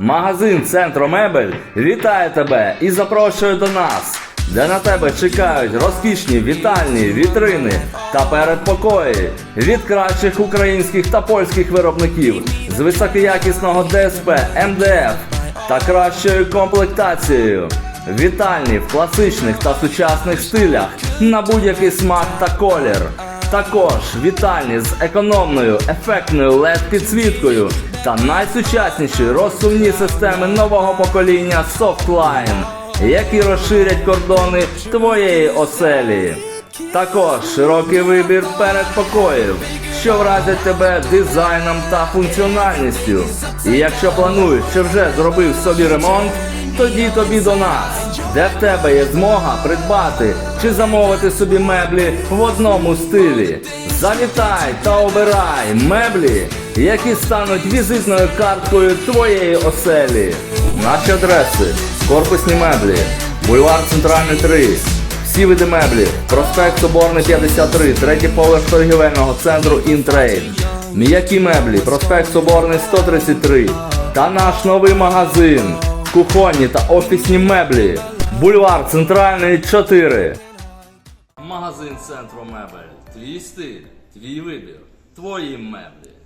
Магазин Центромебель вітає тебе і запрошує до нас, де на тебе чекають розкішні вітальні вітрини та передпокої від кращих українських та польських виробників з високоякісного ДСП МДФ та кращою комплектацією. Вітальні в класичних та сучасних стилях на будь-який смак та колір. Також вітальні з економною ефектною led підсвіткою та найсучасніші розсувні системи нового покоління Softline, які розширять кордони твоєї оселі. Також широкий вибір передпокоїв, що вразять тебе дизайном та функціональністю. І якщо плануєш чи вже зробив собі ремонт, тоді тобі до нас, де в тебе є змога придбати чи замовити собі меблі в одному стилі. Завітай та обирай меблі, які стануть візитною карткою твоєї оселі. Наші адреси: корпусні меблі, бульвар Центральний 3. Всі види меблі, проспект Соборний 53, третій поверх торгівельного центру Інтрейд. М'які меблі, проспект Соборний 133. Та наш новий магазин. Кухонні та офісні меблі. Бульвар Центральний 4. Магазин Центру Мебель. Твій стиль, твій вибір, твої меблі.